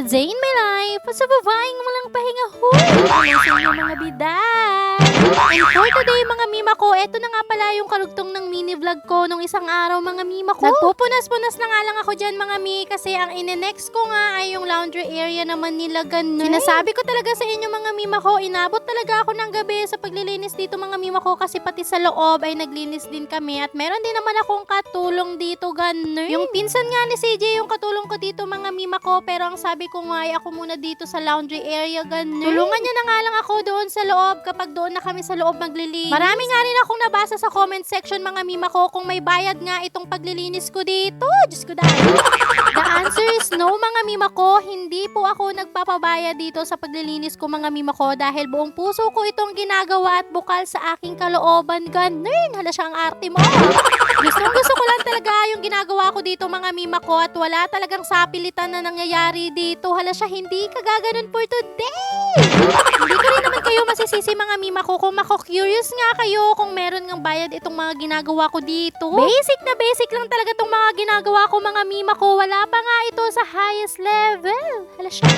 A day in my life, sa babaeng walang pahinga huy. Ano sa inyo mga biday? And for today mga mima ko, eto na nga pala yung karugtong ng mini vlog ko nung isang araw mga mima ko. Nagpupunas-punas na nga lang ako dyan mga mi kasi ang ine-next ko nga ay yung laundry area naman nila ganun. Sinasabi ko talaga sa inyo mga mima ko, inabot talaga ako ng gabi sa paglilinis dito mga mima ko kasi pati sa loob ay naglinis din kami at meron din naman akong katulong dito ganun. Yung pinsan nga ni CJ yung katulong ko dito mga mima ko pero ang sabi ko nga ay ako muna dito sa laundry area ganun. Tulungan niya na nga lang ako doon sa loob kapag doon na kami sa loob maglilinis. Marami nga rin akong nabasa sa comment section mga mima ko kung may bayad nga itong paglilinis ko dito. Diyos ko dahil. The answer is no mga mima ko. Hindi po ako nagpapabayad dito sa paglilinis ko mga mima ko dahil buong puso ko itong ginagawa at bukal sa aking kalooban. Ganun. Hala siya ang arte mo. Gustong gusto ko lang talaga yung ginagawa ko dito mga mima ko at wala talagang sapilitan na nangyayari dito. Hala siya hindi kagaganon for today. hindi ko rin kayo masisisi mga mima ko kung mako-curious nga kayo kung meron ngang bayad itong mga ginagawa ko dito. Basic na basic lang talaga itong mga ginagawa ko mga mima ko. Wala pa nga ito sa highest level. Hala siya.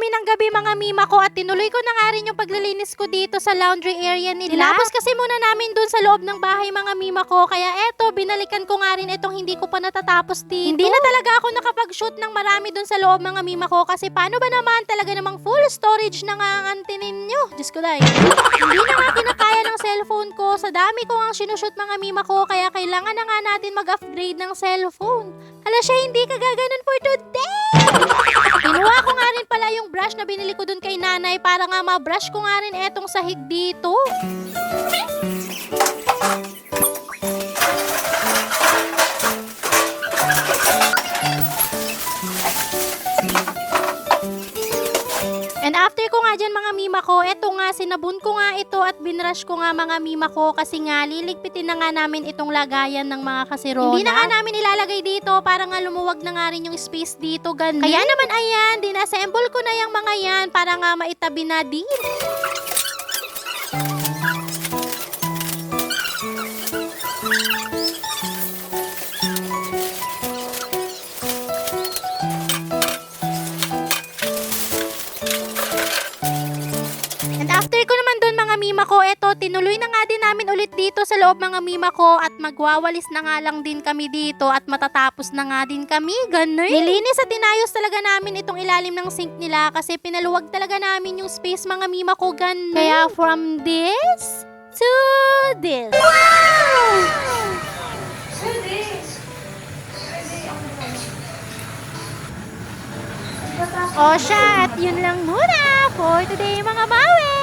Kami ng gabi mga mima ko at tinuloy ko na nga rin yung paglilinis ko dito sa laundry area nila. Tinapos kasi muna namin dun sa loob ng bahay mga mima ko kaya eto binalikan ko nga rin itong hindi ko pa natatapos dito. Hindi na talaga ako nakapag-shoot ng marami dun sa loob mga mima ko kasi paano ba naman talaga namang full storage na nga ang antinin nyo. Diyos ko dahil. hindi na nga kinakaya ng cellphone ko. Sa dami ko ang sinushoot mga mima ko kaya kailangan na nga natin mag-upgrade ng cellphone. Hala siya hindi kagaganon for today! Brush na binili ko dun kay nanay para nga ma-brush ko nga rin etong sahig dito. And after ko nga dyan mga mima ko, eto nga, sinabon ko nga ito at binrush ko nga mga mima ko kasi nga liligpitin na nga namin itong lagayan ng mga kasirona. Hindi na nga namin ilalagay dito para nga lumuwag na nga rin yung space dito, ganun. Kaya naman ayan, dinassemble ko na yung mga yan para nga maitabi na din. And after ko naman doon mga mima ko, eto, tinuloy na nga din namin ulit dito sa loob mga mima ko at magwawalis na nga lang din kami dito at matatapos na nga din kami, ganun. Nilinis at tinayos talaga namin itong ilalim ng sink nila kasi pinaluwag talaga namin yung space mga mima ko, ganun. Kaya from this to this. O siya, at yun lang muna for today mga mawe!